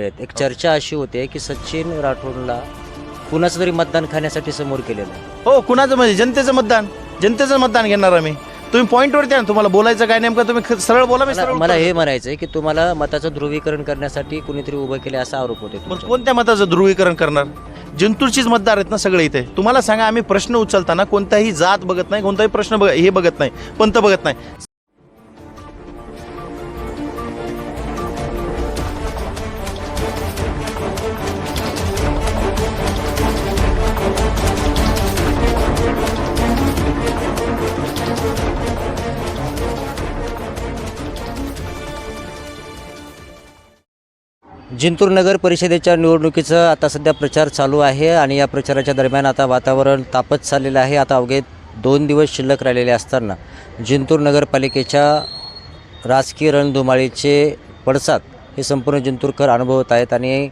आहेत. एक चर्चा अशी होते की सचिन राठोडला कुणाचं तरी मतदान खाण्यासाठी समोर केलेलं आहे. हो कुणाचं म्हणजे? जनतेचं मतदान. जनतेचं मतदान घेणार आम्ही. तुम्ही पॉईंटवरती आहे ना तुम्हाला बोलायचं काय नेमकं? तुम्ही ख- सरळ बोला मी मला सरळ मला उत्तर हे म्हणायचं आहे की तुम्हाला मताचं ध्रुवीकरण करण्यासाठी कुणीतरी उभं केले असा आरोप होते. पण तुमच्यावर. कोणत्या मताचं ध्रुवीकरण करणार? जिंतूरचीच मतदार आहेत ना सगळे इथे. तुम्हाला सांगा आम्ही प्रश्न उचलताना कोणताही जात बघत नाही कोणताही प्रश्न बघ हे बघत नाही पंत बघत नाही. जिंतूर नगर परिषदेच्या निवडणुकीचं आता सध्या प्रचार चालू आहे आणि या प्रचाराच्या दरम्यान आता वातावरण तापत चाललेलं आहे. आता अवघे दोन दिवस शिल्लक राहिलेले असताना जिंतूर नगरपालिकेच्या राजकीय रणधुमाळीचे पडसाद हे संपूर्ण जिंतूरकर अनुभवत आहेत आणि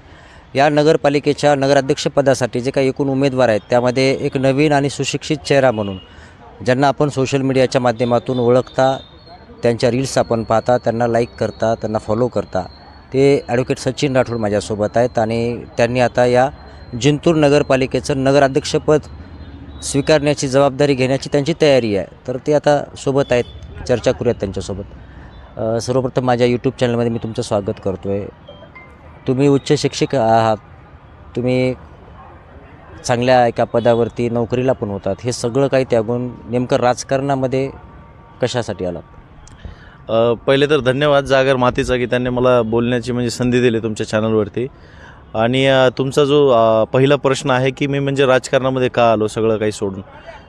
या नगरपालिकेच्या नगराध्यक्षपदासाठी जे काही एकूण उमेदवार आहेत त्यामध्ये एक नवीन आणि सुशिक्षित चेहरा म्हणून ज्यांना आपण सोशल मीडियाच्या माध्यमातून ओळखता त्यांच्या रील्स आपण पाहता त्यांना लाईक करता त्यांना फॉलो करता ते ॲडव्होकेट सचिन राठोड माझ्यासोबत आहेत आणि त्यांनी आता या जिंतूर नगरपालिकेचं नगराध्यक्षपद स्वीकारण्याची जबाबदारी घेण्याची त्यांची तयारी आहे. तर ते आता सोबत आहेत. चर्चा करूयात त्यांच्यासोबत. सर्वप्रथम माझ्या यूट्यूब चॅनलमध्ये मी तुमचं स्वागत करतो आहे तुम्ही उच्च शिक्षक आहात. तुम्ही चांगल्या एका पदावरती नोकरीला पण होतात. हे सगळं काही त्यागून नेमकं राजकारणामध्ये कशासाठी आलात? पहिले तर धन्यवाद जागर मातीचा की त्यांनी मला बोलण्याची म्हणजे संधी दिली तुमच्या चॅनलवरती आणि तुमचा जो पहिला प्रश्न आहे की मी म्हणजे राजकारणामध्ये का आलो सगळं काही सोडून?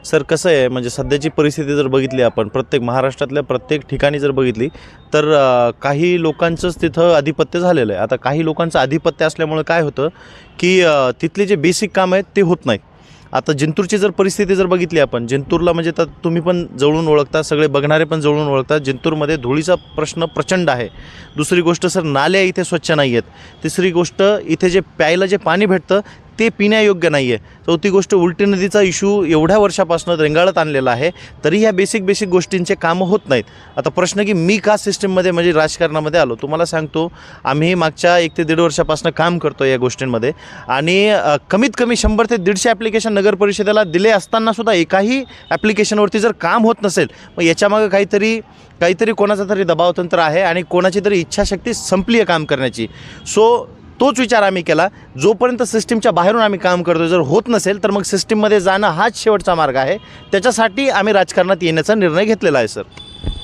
सर कसं आहे म्हणजे सध्याची परिस्थिती जर बघितली आपण प्रत्येक महाराष्ट्रातल्या प्रत्येक ठिकाणी जर बघितली तर काही लोकांचंच तिथं आधिपत्य झालेलं आहे. आता काही लोकांचं आधिपत्य असल्यामुळे काय होतं की तिथले जे बेसिक काम आहेत ते होत नाही आता जिंतूरची जर परिस्थिती जर बघितली आपण जिंतूरला म्हणजे तर तुम्ही पण जवळून ओळखता सगळे बघणारे पण जवळून ओळखता जिंतूरमध्ये धुळीचा प्रश्न प्रचंड आहे. दुसरी गोष्ट सर नाल्या इथे स्वच्छ नाही आहेत तिसरी गोष्ट इथे जे प्यायला जे पाणी भेटतं ते पिण्यायोग्य नाही आहे चौथी गोष्ट उलटी नदीचा इश्यू एवढ्या वर्षापासून रेंगाळत आणलेला आहे तरी ह्या बेसिक बेसिक गोष्टींचे कामं होत नाहीत. आता प्रश्न की मी का सिस्टीममध्ये म्हणजे राजकारणामध्ये आलो? तुम्हाला सांगतो आम्ही मागच्या एक ते दीड वर्षापासून काम करतो या गोष्टींमध्ये. आणि कमीत कमी शंभर ते दीडशे ॲप्लिकेशन नगर परिषदेला दिले असतानासुद्धा एकाही ॲप्लिकेशनवरती जर काम होत नसेल मग याच्यामागं काहीतरी काहीतरी कोणाचा तरी दबावतंत्र आहे आणि कोणाची तरी इच्छाशक्ती संपली आहे काम करण्याची. सो तोच विचार आम्ही केला. जोपर्यंत सिस्टीमच्या बाहेरून आम्ही काम करतो जर होत नसेल तर मग सिस्टीममध्ये जाणं हाच शेवटचा मार्ग आहे. त्याच्यासाठी आम्ही राजकारणात येण्याचा निर्णय घेतलेला आहे सर.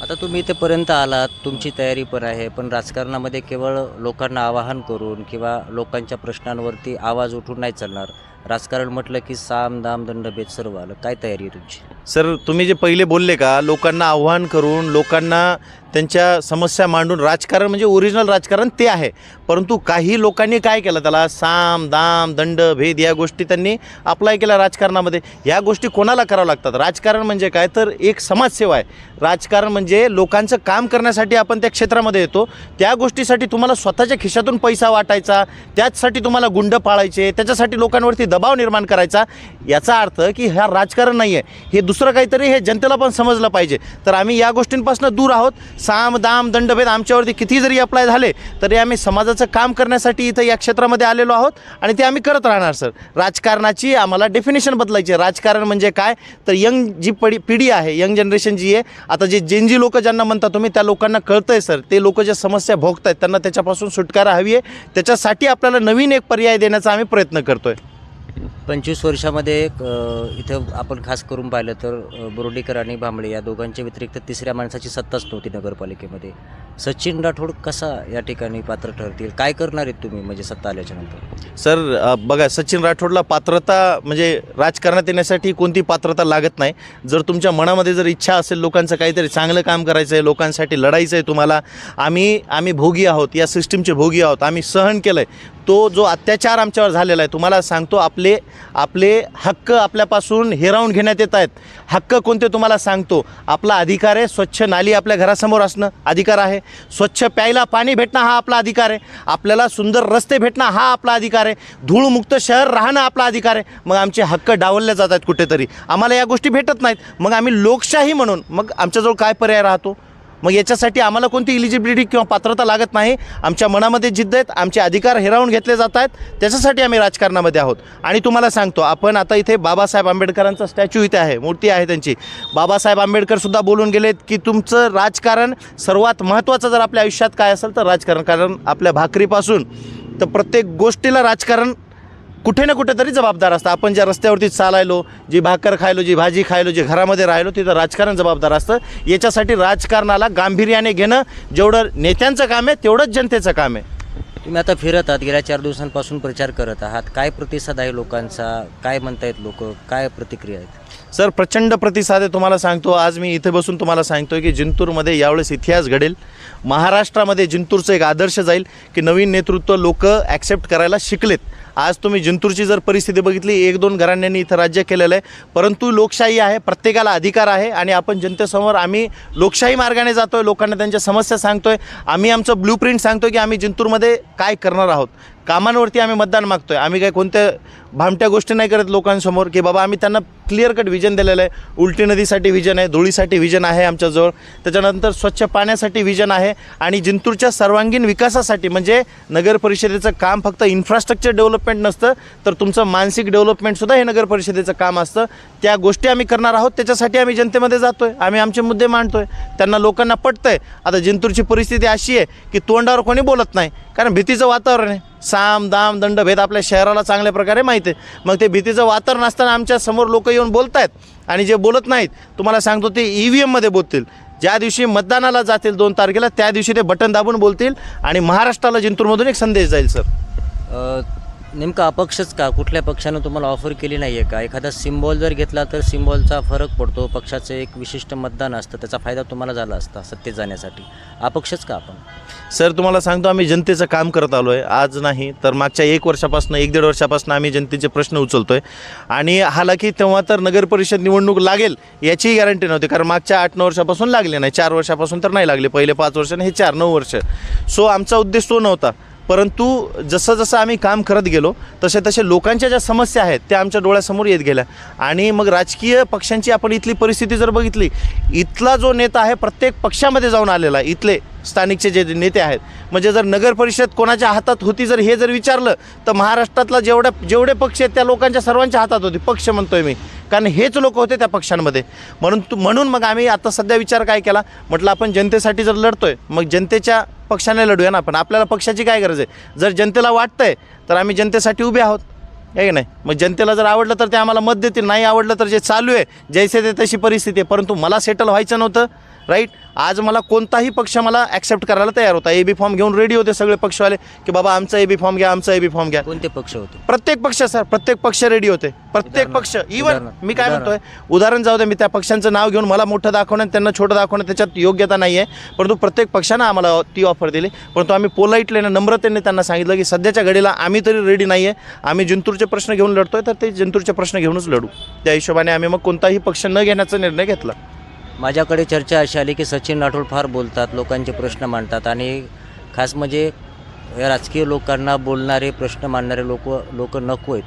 आता तुम्ही इथेपर्यंत आलात तुमची तयारी पण आहे पण राजकारणामध्ये केवळ लोकांना आवाहन करून किंवा लोकांच्या प्रश्नांवरती आवाज उठून नाही चालणार. राजकारण म्हटलं की साम दाम दंडभेद सर्व आलं. काय तयारी आहे तुमची? सर तुम्ही जे पहिले बोलले का लोकांना आव्हान करून लोकांना त्यांच्या समस्या मांडून राजकारण म्हणजे ओरिजिनल राजकारण ते आहे. परंतु काही लोकांनी काय केलं? त्याला साम दाम दंड भेद या गोष्टी त्यांनी अप्लाय केल्या राजकारणामध्ये. ह्या गोष्टी कोणाला करावं लागतात? राजकारण म्हणजे काय? तर एक समाजसेवा आहे. राजकारण म्हणजे लोकांचं काम करण्यासाठी आपण त्या क्षेत्रामध्ये येतो. त्या गोष्टीसाठी तुम्हाला स्वतःच्या खिशातून पैसा वाटायचा. त्याचसाठी तुम्हाला गुंड पाळायचे. त्याच्यासाठी लोकांवरती दबाव निर्माण करायचा. याचा अर्थ की हा राजकारण नाही आहे हे दुसरं काहीतरी हे जनतेला पण समजलं पाहिजे. तर आम्ही या गोष्टींपासून दूर आहोत. साम दाम दंडभेद आमच्यावरती किती जरी अप्लाय झाले तरी आम्ही समाजाचं काम करण्यासाठी इथं या क्षेत्रामध्ये आलेलो आहोत आणि ते आम्ही करत राहणार सर. राजकारणाची आम्हाला डेफिनेशन बदलायची आहे. राजकारण म्हणजे काय? तर यंग जी पडी पिढी आहे यंग जनरेशन जी आहे आता जे जेनजी लोक ज्यांना म्हणता तुम्ही त्या लोकांना कळतंय सर. ते लोक ज्या समस्या भोगत आहेत त्यांना त्याच्यापासून सुटकारा हवी आहे. त्याच्यासाठी आपल्याला नवीन एक पर्याय देण्याचा आम्ही प्रयत्न करतो आहे पंचवीस वर्षामध्ये इथं आपण खास करून पाहिलं तर बोर्डीकर आणि भांबळे या दोघांच्या व्यतिरिक्त तिसऱ्या माणसाची सत्ताच नव्हती नगरपालिकेमध्ये. सचिन राठोड कसा या ठिकाणी पात्र ठरतील? काय करणार आहेत तुम्ही म्हणजे सत्ता आल्याच्यानंतर? सर बघा सचिन राठोडला पात्रता म्हणजे राजकारणात येण्यासाठी कोणती पात्रता लागत नाही. जर तुमच्या मनामध्ये जर इच्छा असेल लोकांचं काहीतरी चांगलं काम करायचं आहे लोकांसाठी लढायचं आहे तुम्हाला आम्ही आम्ही भोगी आहोत या सिस्टीमचे भोगी आहोत आम्ही सहन केलं आहे तो जो अत्याचार आमच्यावर झालेला आहे तुम्हाला सांगतो आपले आपले हक्क आपल्यापासून हिरावून घेण्यात येत आहेत. हक्क कोणते तुम्हाला सांगतो? आपला अधिकार आहे स्वच्छ नाली आपल्या घरासमोर असणं अधिकार आहे. स्वच्छ प्यायला पाणी भेटणं हा आपला अधिकार आहे. आपल्याला सुंदर रस्ते भेटणं हा आपला अधिकार आहे. धूळमुक्त शहर राहणं आपला अधिकार आहे. मग आमचे हक्क डावलले जात आहेत कुठेतरी. आम्हाला या गोष्टी भेटत नाहीत. मग आम्ही लोकशाही म्हणून मग आमच्याजवळ काय पर्याय राहतो? मग याच्यासाठी आम्हाला कोणती इलिजिबिलिटी किंवा पात्रता लागत नाही? आमच्या मनामध्ये जिद्द आहेत आमचे अधिकार हिरावून घेतले जात आहेत त्याच्यासाठी आम्ही राजकारणामध्ये आहोत. आणि तुम्हाला सांगतो आपण आता इथे बाबासाहेब आंबेडकरांचा स्टॅच्यू इथे आहे मूर्ती आहे त्यांची. बाबासाहेब आंबेडकरसुद्धा बोलून गेलेत की तुमचं राजकारण सर्वात महत्त्वाचं जर आपल्या आयुष्यात काय असेल तर राजकारण. कारण आपल्या भाकरीपासून तर प्रत्येक गोष्टीला राजकारण कुठे ना कुठेतरी जबाबदार असतं. आपण ज्या रस्त्यावरती चालायलो जी भाकर खायलो जी भाजी खायलो जी घरामध्ये राहिलो तिथं राजकारण जबाबदार असतं. याच्यासाठी राजकारणाला गांभीर्याने घेणं जेवढं नेत्यांचं काम आहे तेवढंच जनतेचं काम आहे. तुम्ही आता फिरत आहात गेल्या चार दिवसांपासून प्रचार करत आहात. काय प्रतिसाद आहे लोकांचा? काय म्हणतायत लोक? काय प्रतिक्रिया आहेत? सर प्रचंड प्रतिसाद आहे तुम्हाला सांगतो. आज मी इथे बसून तुम्हाला सांगतोय की जिंतूरमध्ये यावेळेस इतिहास घडेल. महाराष्ट्रामध्ये जिंतूरचं एक आदर्श जाईल की नवीन नेतृत्व लोक ॲक्सेप्ट करायला शिकलेत. आज तुम्ही जिंतूरची जर परिस्थिती बघितली एक दोन घराण्यांनी इथं राज्य केलेलं आहे. परंतु लोकशाही आहे प्रत्येकाला अधिकार आहे आणि आपण जनतेसमोर आम्ही लोकशाही मार्गाने जातो आहे लोकांना त्यांच्या समस्या सांगतो आहे आम्ही आमचं ब्लू प्रिंट सांगतो की आम्ही जिंतूरमध्ये काय करणार आहोत? कामांवरती आम्ही मतदान मागतो आहे आम्ही काय कोणत्या भामट्या गोष्टी नाही करत लोकांसमोर की बाबा आम्ही त्यांना क्लिअर कट व्हिजन दिलेलं आहे. उलटी नदीसाठी विजन आहे धुळीसाठी विजन आहे आमच्याजवळ. त्याच्यानंतर स्वच्छ पाण्यासाठी विजन आहे आणि जिंतूरच्या सर्वांगीण विकासासाठी म्हणजे नगर परिषदेचं काम फक्त इन्फ्रास्ट्रक्चर डेव्हलपमेंट नसतं तर तुमचं मानसिक डेव्हलपमेंटसुद्धा हे नगर परिषदेचं काम असतं. त्या गोष्टी आम्ही करणार आहोत त्याच्यासाठी आम्ही जनतेमध्ये जातो आहे आम्ही आमचे मुद्दे मांडतो आहे त्यांना लोकांना पटतं आहे आता जिंतूरची परिस्थिती अशी आहे की तोंडावर कोणी बोलत नाही कारण भीतीचं वातावरण आहे. साम दाम दंड भेद आपल्या शहराला चांगल्या प्रकारे माहीत आहे. मग ते भीतीचं वातावरण असताना आमच्यासमोर लोक येऊन बोलत आहेत आणि जे बोलत नाहीत तुम्हाला सांगतो ते ई व्ही एममध्ये बोलतील. ज्या दिवशी मतदानाला जातील दोन तारखेला त्या दिवशी ते बटन दाबून बोलतील आणि महाराष्ट्राला जिंतूरमधून एक संदेश जाईल सर. नेमका अपक्षच का? कुठल्या पक्षानं तुम्हाला ऑफर केली नाही आहे का? एखादा सिम्बॉल जर घेतला तर सिम्बॉलचा फरक पडतो. पक्षाचं एक विशिष्ट मतदान असतं. त्याचा फायदा तुम्हाला झाला असता सत्तेत जाण्यासाठी. अपक्षच का आपण? सर तुम्हाला सांगतो आम्ही जनतेचं काम करत आलो आहे आज नाही तर मागच्या एक वर्षापासून एक दीड वर्षापासून आम्ही जनतेचे प्रश्न उचलतो आहे आणि हालाकी तेव्हा तर नगर परिषद निवडणूक लागेल याचीही गॅरंटी नव्हती कारण मागच्या आठ नऊ वर्षापासून लागले नाही. चार वर्षापासून तर नाही लागले. पहिले पाच वर्ष आणि हे चार नऊ वर्ष. सो आमचा उद्देश तो नव्हता. परंतु जसं जसं आम्ही काम करत गेलो तसे तसे लोकांच्या ज्या समस्या आहेत त्या आमच्या डोळ्यासमोर येत गेल्या. आणि मग राजकीय पक्षांची आपण इथली परिस्थिती जर बघितली इथला जो नेता आहे प्रत्येक पक्षामध्ये जाऊन आलेला आहे इथले स्थानिकचे जे नेते आहेत. म्हणजे जर नगर परिषद कोणाच्या हातात होती जर हे जर विचारलं तर महाराष्ट्रातला जेवढ्या जेवढे पक्ष आहेत त्या लोकांच्या सर्वांच्या हातात होते. पक्ष म्हणतोय मी. कारण हेच लोक होते त्या पक्षांमध्ये. म्हणून म्हणून मग आम्ही आता सध्या विचार काय केला? म्हटलं आपण जनतेसाठी जर लढतोय मग जनतेच्या पक्षाने लढूया ना आपण. आपल्याला पक्षाची काय गरज आहे? जर जनतेला वाटतंय तर आम्ही जनतेसाठी उभे आहोत. आहे की नाही? मग जनतेला जर आवडलं तर ते आम्हाला मत देतील. नाही आवडलं तर जे चालू आहे जैसे ते तशी परिस्थिती आहे. परंतु मला सेटल व्हायचं नव्हतं राईट आज मला कोणताही पक्ष मला ॲक्सेप्ट करायला तयार होता. ए बी फॉर्म घेऊन रेडी होते सगळे पक्षवाले की बाबा आमचा ए बी फॉर्म घ्या आमचा ए बी फॉर्म घ्या. कोणते पक्ष होते? प्रत्येक पक्ष सर प्रत्येक पक्ष रेडी होते. प्रत्येक पक्ष. इवन मी काय. म्हणतोय उदाहरण जाऊ दे मी त्या पक्षांचं नाव घेऊन मला मोठं दाखवणं त्यांना छोटं दाखवणं त्याच्यात योग्यता नाही आहे परंतु प्रत्येक पक्षानं आम्हाला ती ऑफर दिली. परंतु आम्ही पोलाइटली ना नम्रतेने त्यांना सांगितलं की सध्याच्या घडीला आम्ही तरी रेडी नाही आहे आम्ही जिंतूरचे प्रश्न घेऊन लढतोय तर ते जिंतूरचे प्रश्न घेऊनच लढू. त्या हिशोबाने आम्ही मग कोणताही पक्ष न घेण्याचा निर्णय घेतला. माझ्याकडे चर्चा अशी आली की सचिन राठोड फार बोलतात लोकांचे प्रश्न मांडतात आणि खास म्हणजे या राजकीय लोकांना बोलणारे प्रश्न मांडणारे लोक लोक नको आहेत.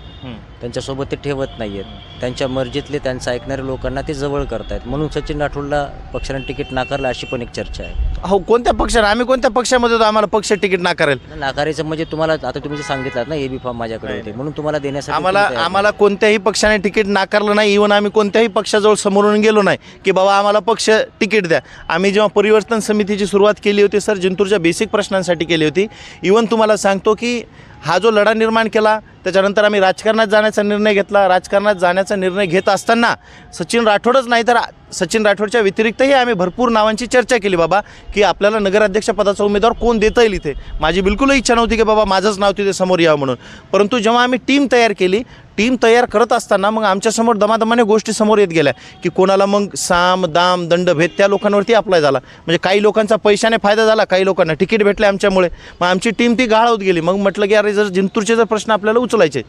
त्यांच्यासोबत ते ठेवत नाही आहेत त्यांच्या मर्जीतले त्यांचं ऐकणारे लोकांना ते जवळ करतायत. म्हणून सचिन राठोडला पक्षाने तिकीट नाकारलं अशी पण एक चर्चा आहे. हो कोणत्या पक्षाने? आम्ही कोणत्या पक्षामध्ये होतो? आम्हाला पक्ष तिकीट नाकारेल. नाकारायचं म्हणजे तुम्हाला आता तुम्ही जे सांगितलं ना ए बी फॉर्म माझ्याकडे होते. म्हणून तुम्हाला देण्यासाठी आम्हाला तुम्ही तयार आम्हाला कोणत्याही पक्षाने तिकीट नाकारलं नाही. इवन आम्ही कोणत्याही पक्षाजवळ समोरून गेलो नाही की बाबा आम्हाला पक्ष तिकीट द्या. आम्ही जेव्हा परिवर्तन समितीची सुरुवात केली होती सर जिंतूरच्या बेसिक प्रश्नांसाठी केली होती. इवन तुम्हाला सांगतो की हा जो लढा निर्माण केला त्याच्यानंतर आम्ही राजकारणात जाण्याचा निर्णय घेतला. राजकारणात जाण्याचा निर्णय घेत असताना सचिन राठोडच नाही तर सचिन राठोडच्या व्यतिरिक्तही आम्ही भरपूर नावांची चर्चा केली बाबा की आपल्याला नगराध्यक्षपदाचा उमेदवार कोण देता येईल इथे? माझी बिलकुलही इच्छा नव्हती की बाबा माझंच नाव तिथे समोर यावं म्हणून. परंतु जेव्हा आम्ही टीम तयार केली टीम तयार करत असताना मग आमच्यासमोर दमादमाने गोष्टी समोर येत गेल्या की कोणाला मग साम दाम दंड भेद त्या लोकांवरती अप्लाय झाला. म्हणजे काही लोकांचा पैशाने फायदा झाला काही लोकांना. तिकीट भेटले आमच्यामुळे. मग आमची टीम ती गाळ होत गेली. मग म्हटलं की अरे जर जिंतूरचे जर प्रश्न आपल्याला उचलायचे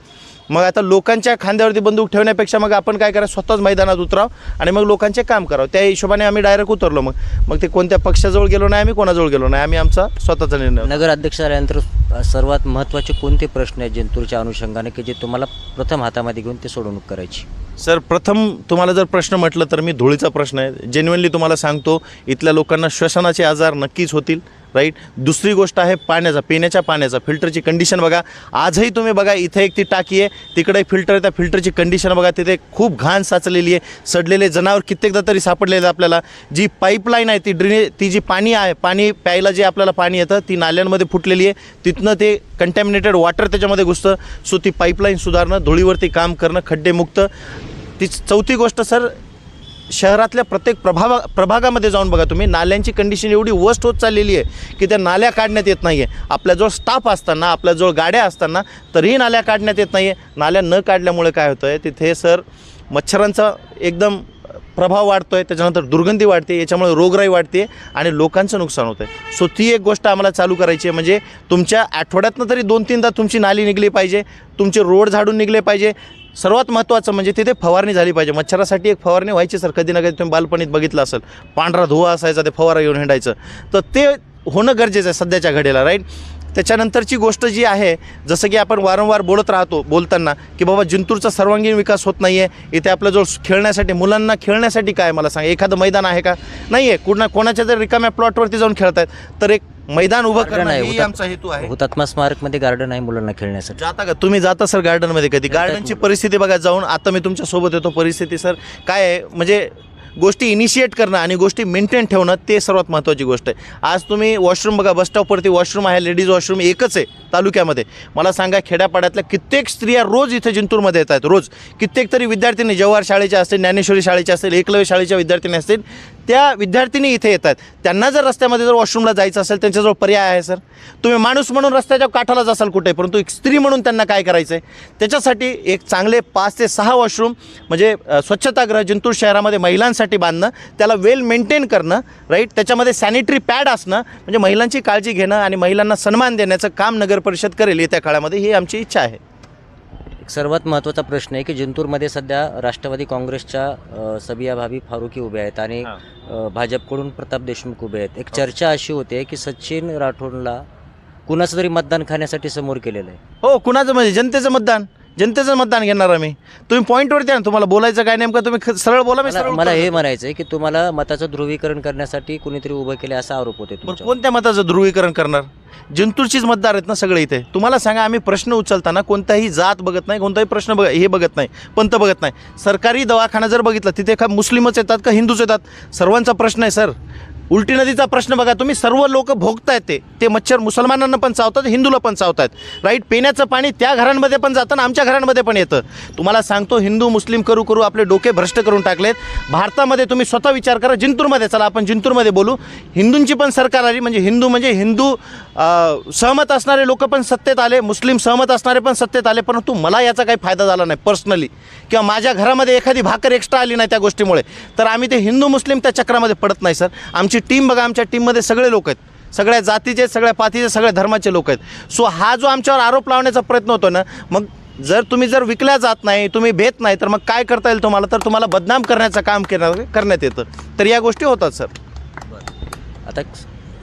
मग आता लोकांच्या खांद्यावरती बंदूक ठेवण्यापेक्षा मग आपण काय करा स्वतःच मैदानात उतराव आणि मग लोकांचे काम करावं. त्या हिशोबाने आम्ही डायरेक्ट उतरलो मग. मग ते कोणत्या पक्षाजवळ गेलो नाही आम्ही कोणाजवळ गेलो नाही. आम्ही आमचा स्वतःचा निर्णय नगराध्यक्ष झाल्यानंतर सर्वात महत्त्वाचे कोणते प्रश्न आहेत जिंतूरच्या अनुषंगाने की जे तुम्हाला प्रथम हातामध्ये घेऊन ते सोडवणूक करायची? सर प्रथम तुम्हाला जर प्रश्न म्हटलं तर मी धुळीचा प्रश्न आहे. जेन्युअनली तुम्हाला सांगतो इथल्या लोकांना श्वसनाचे आजार नक्कीच होतील. राईट? दुसरी गोष्ट आहे पाण्याचा पिण्याच्या पाण्याचा फिल्टरची कंडिशन बघा. आजही तुम्ही बघा इथे एक ती टाकी आहे. तिकडे एक फिल्टर आहे त्या फिल्टरची कंडिशन बघा तिथे खूप घाण साचलेली आहे. सडलेले जनावर कित्येकदा तरी सापडलेले आपल्याला. जी पाईपलाईन आहे ती ड्रेनेज ती जी पाणी आहे पाणी प्यायला जे आपल्याला पाणी येतं ती नाल्यांमध्ये फुटलेली आहे. तिथनं ते कंटॅमिनेटेड वॉटर त्याच्यामध्ये घुसतं. सो ती पाईपलाईन सुधारणं धुळीवरती काम करणं खड्डेमुक्त. ती चौथी गोष्ट सर शहरातल्या प्रत्येक प्रभावा प्रभागामध्ये जाऊन बघा तुम्ही नाल्यांची कंडिशन एवढी वस्ट होत चाललेली आहे की त्या नाल्या काढण्यात येत नाही आहे आपल्याजवळ स्टाफ असताना आपल्याजवळ गाड्या असताना तरीही नाल्या काढण्यात येत नाही आहे नाल्या न काढल्यामुळे काय होतं आहे तिथे सर मच्छरांचा एकदम प्रभाव वाढतो आहे त्याच्यानंतर दुर्गंधी वाढते याच्यामुळे रोगराई वाढते आणि लोकांचं नुकसान होतं आहे सो ती एक गोष्ट आम्हाला चालू करायची आहे. म्हणजे तुमच्या आठवड्यातनं तरी दोन तीनदा तुमची नाली निघली पाहिजे तुमचे रोड झाडून निघले पाहिजे सर्वात महत्त्वाचं म्हणजे तिथे फवारणी झाली पाहिजे. मच्छरासाठी एक फवारणी व्हायची सर. कधी ना कधी तुम्ही बालपणीत बघितलं असेल. पांढरा धुवा असायचा ते फवारा घेऊन हिंडायचं. तर ते होणं गरजेचं आहे सध्याच्या घडीला राईट त्याच्यानंतरची गोष्ट जी आहे जसं की आपण वारंवार बोलत राहतो बोलताना की बाबा जिंतूरचा सर्वांगीण विकास होत नाही आहे इथे आपल्याजवळ खेळण्यासाठी मुलांना खेळण्यासाठी काय मला सांगा? एखादं मैदान आहे का? नाही आहे कुणा कोणाच्या जर रिकाम्या प्लॉटवरती जाऊन खेळत आहेत तर एक मैदान उभं करणं आहे ही हुतात्मा- आमचा हेतू आहे. हुतात्मा स्मारकमध्ये गार्डन आहे मुलांना खेळण्यासाठी. जाता का? तुम्ही जाता सर गार्डनमध्ये कधी? गार्डनची परिस्थिती बघा जाऊन आता मी तुमच्यासोबत येतो. परिस्थिती सर काय आहे? म्हणजे गोष्टी इनिशिएट करणं आणि गोष्टी मेंटेन ठेवणं ते सर्वात महत्त्वाची गोष्ट आहे. आज तुम्ही वॉशरूम बघा बस स्टॉपवरती वॉशरूम आहे लेडीज वॉशरूम एकच आहे तालुक्यामध्ये. मला सांगा खेड्यापाड्यातल्या कित्येक स्त्रिया रोज इथे जिंतूरमध्ये येत आहेत रोज. कित्येक तरी विद्यार्थिनी जवाहर शाळेच्या असतील ज्ञानेश्वरी शाळेच्या असतील एकलव्य शाळेच्या विद्यार्थिनी असतील त्या विद्यार्थिनी इथे येतात त्यांना जर रस्त्यामध्ये जर वॉशरूमला जायचं असेल त्यांच्याजवळ पर्याय आहे सर तुम्ही माणूस म्हणून रस्त्याच्या काठाला जासाल कुठे परंतु एक स्त्री म्हणून त्यांना काय करायचं आहे त्याच्यासाठी एक चांगले पाच ते सहा वॉशरूम म्हणजे स्वच्छतागृह जिंतूर शहरामध्ये महिलांसाठी बांधणं त्याला वेल मेंटेन करणं राईट त्याच्यामध्ये सॅनिटरी पॅड असणं म्हणजे महिलांची काळजी घेणं आणि महिलांना सन्मान देण्याचं काम नगर परिषद करेल येत्या काळामध्ये ही आमची इच्छा आहे. सर्वात महत्त्वाचा प्रश्न आहे की जिंतूरमध्ये सध्या राष्ट्रवादी काँग्रेसच्या अ, सबिया भाभी फारुकी उभे आहेत आणि भाजपकडून प्रताप देशमुख उभे आहेत. एक चर्चा अशी होते की सचिन राठोडला कुणाचं तरी मतदान खाण्यासाठी समोर केलेलं आहे? हो कुणाचं म्हणजे? जनतेचं मतदान? जनतेचं मतदान घेणार आम्ही. तुम्ही पॉईंटवरती आहे ना तुम्हाला बोलायचं काय नेमकं? तुम्ही ख- सरळ बोला मी मला सरळ मला उत्तर हे. म्हणायचं आहे की तुम्हाला मताचं ध्रुवीकरण करण्यासाठी कुणीतरी उभं केले असा आरोप होते बरं तुमच्यावर. कोणत्या मताचं ध्रुवीकरण करणार? जिंतूरचीच मतदार आहेत ना सगळे इथे. तुम्हाला सांगा आम्ही प्रश्न उचलताना कोणताही जात बघत नाही कोणताही प्रश्न बघ हे बघत नाही पंत बघत नाही. सरकारी दवाखाना जर बघितला तिथे का मुस्लिमच येतात का हिंदूच येतात? सर्वांचा प्रश्न आहे सर. उलटी नदीचा प्रश्न बघा तुम्ही सर्व लोक भोगतायत ते. ते मच्छर मुसलमानांना पण चावतात हिंदूला पण चावतायत राईट पिण्याचं पाणी त्या घरांमध्ये पण जातं आणि आमच्या घरांमध्ये पण येतं. तुम्हाला सांगतो हिंदू मुस्लिम करू करू आपले डोके भ्रष्ट करून टाकलेत. भारतामध्ये तुम्ही स्वतः विचार करा जिंतूरमध्ये. चला आपण जिंतूरमध्ये बोलू. हिंदूंची पण सरकार आली म्हणजे हिंदू म्हणजे हिंदू सहमत असणारे लोक पण सत्तेत आले मुस्लिम सहमत असणारे पण सत्तेत आले परंतु मला याचा काही फायदा झाला नाही पर्सनली किंवा माझ्या घरामध्ये एखादी भाकर एक्स्ट्रा आली नाही त्या गोष्टीमुळे. तर आम्ही ते हिंदू मुस्लिम त्या चक्रामध्ये पडत नाही सर आमची टीम बघा आमच्या टीममध्ये सगळे लोक आहेत. सगळ्या जातीचे सगळ्या पातीचे सगळ्या धर्माचे लोक आहेत. सो हा जो आमच्यावर आरोप लावण्याचा प्रयत्न होतो ना मग जर तुम्ही जर विकल्या जात नाही तुम्ही भेट नाही तर मग काय करता येईल तुम्हाला? तर तुम्हाला बदनाम करण्याचं काम केलं करण्यात येतं. तर या गोष्टी होतात सर. आता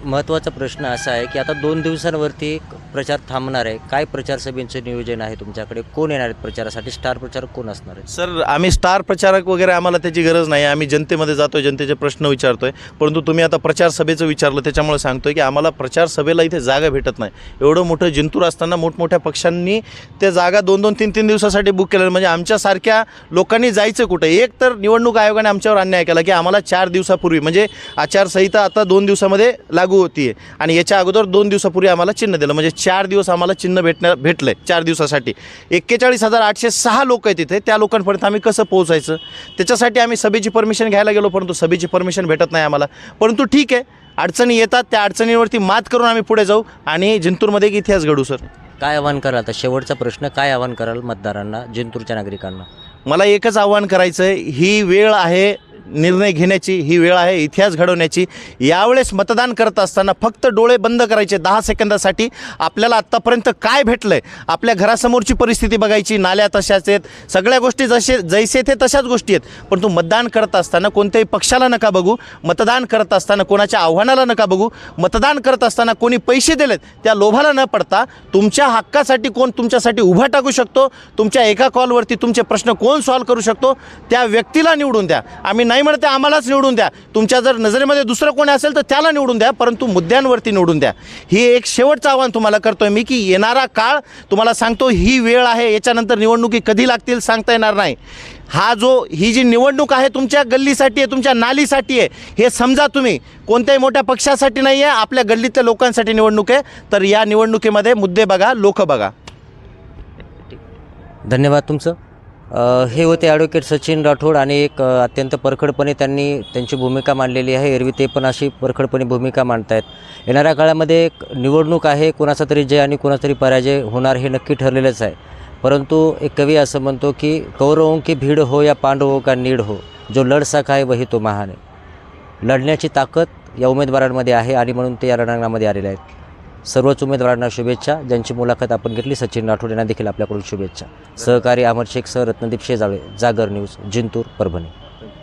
महत्त्वाचा प्रश्न असा आहे की आता दोन दिवसांवरती प्रचार थांबणार आहे? काय प्रचार सभेचं नियोजन आहे तुमच्याकडे? कोण येणार आहेत प्रचारासाठी? स्टार प्रचारक कोण असणार आहे सर आम्ही स्टार प्रचारक वगैरे आम्हाला त्याची गरज नाही. आम्ही जनतेमध्ये जातोय जनतेचे प्रश्न विचारतोय. परंतु तुम्ही आता प्रचार सभेचं विचारलं त्याच्यामुळे सांगतोय की आम्हाला प्रचार सभेला इथे जागा भेटत नाही. एवढं मोठं जिंतूर असताना मोठमोठ्या पक्षांनी त्या जागा दोन दोन तीन तीन दिवसासाठी बुक केल्या म्हणजे आमच्यासारख्या लोकांनी जायचं कुठं? एक तर निवडणूक आयोगाने आमच्यावर अन्याय केला की आम्हाला चार दिवसापूर्वी म्हणजे आचारसंहिता आता दोन दिवसामध्ये लागू होती आणि याच्या अगोदर दोन दिवसापूर्वी आम्हाला चिन्ह दिलं. म्हणजे चार दिवस आम्हाला चिन्ह भेटण्या भेटलं आहे चार दिवसासाठी. एक्केचाळीस हजार आठशे सहा लोक आहेत तिथे त्या लोकांपर्यंत आम्ही कसं पोहोचायचं? त्याच्यासाठी आम्ही सभेची परमिशन घ्यायला गेलो परंतु सभेची परमिशन भेटत नाही आम्हाला. परंतु ठीक आहे अडचणी येतात त्या अडचणीवरती मात करून आम्ही पुढे जाऊ आणि जिंतूरमध्ये एक इतिहास घडू सर. काय आव्हान कराल आता? शेवटचा प्रश्न काय आव्हान कराल मतदारांना जिंतूरच्या नागरिकांना? मला एकच आव्हान करायचं आहे ही वेळ आहे निर्णय घेण्याची ही वेळ आहे इतिहास घडवण्याची. यावेळेस मतदान करत असताना फक्त डोळे बंद करायचे दहा सेकंदासाठी. आपल्याला आत्तापर्यंत काय भेटलं आहे आपल्या घरासमोरची परिस्थिती बघायची नाल्या तशाच आहेत. सगळ्या गोष्टी जसे जैसे ते तशाच गोष्टी आहेत. पण तू मतदान करत असताना कोणत्याही पक्षाला नका बघू. मतदान करत असताना कोणाच्या आव्हानाला नका बघू. मतदान करत असताना कोणी पैसे दिलेत त्या लोभाला न पडता तुमच्या हक्कासाठी कोण तुमच्यासाठी उभा टाकू शकतो? तुमच्या एका कॉलवरती तुमचे प्रश्न कोण सॉल्व्ह करू शकतो? त्या व्यक्तीला निवडून द्या. आम्ही नाही म्हणते आम्हालाच निवडून द्या. तुमच्या जर नजरेमध्ये दुसरं कोणी असेल तर त्याला निवडून द्या परंतु मुद्द्यांवरती निवडून द्या. ही एक शेवटचं आव्हान तुम्हाला करतोय मी की येणारा काळ तुम्हाला सांगतो ही वेळ आहे याच्यानंतर निवडणुकी कधी लागतील सांगता येणार नाही. हा जो ही जी निवडणूक आहे तुमच्या गल्लीसाठी आहे तुमच्या नालीसाठी आहे हे समजा तुम्ही. कोणत्याही मोठ्या पक्षासाठी नाही आहे आपल्या गल्लीतल्या लोकांसाठी निवडणूक आहे. तर या निवडणुकीमध्ये मुद्दे बघा लोक बघा. धन्यवाद तुमचं. हे होते ॲडव्होकेट सचिन राठोड आणि एक अत्यंत परखडपणे त्यांनी त्यांची भूमिका मांडलेली आहे. एरवी ते पण अशी परखडपणे भूमिका मांडतायत. येणाऱ्या काळामध्ये एक निवडणूक आहे कोणाचा तरी जय आणि कोणाचा तरी पराजय होणार हे नक्की ठरलेलंच आहे. परंतु एक कवी असं म्हणतो की कौरवों की भीड हो या पांडवों का नीड हो? जो लढ सखा आहे वही तो महान आहे. लढण्याची ताकद या उमेदवारांमध्ये आहे आणि म्हणून ते या रणांगणामध्ये आलेले आहेत. सर्वच उमेदवारांना शुभेच्छा. ज्यांची मुलाखत आपण घेतली सचिन राठोड यांना देखील आपल्याकडून शुभेच्छा. सहकारी अमर शेख सह रत्नदीप शेजाळे जागर न्यूज जिंतूर परभणी.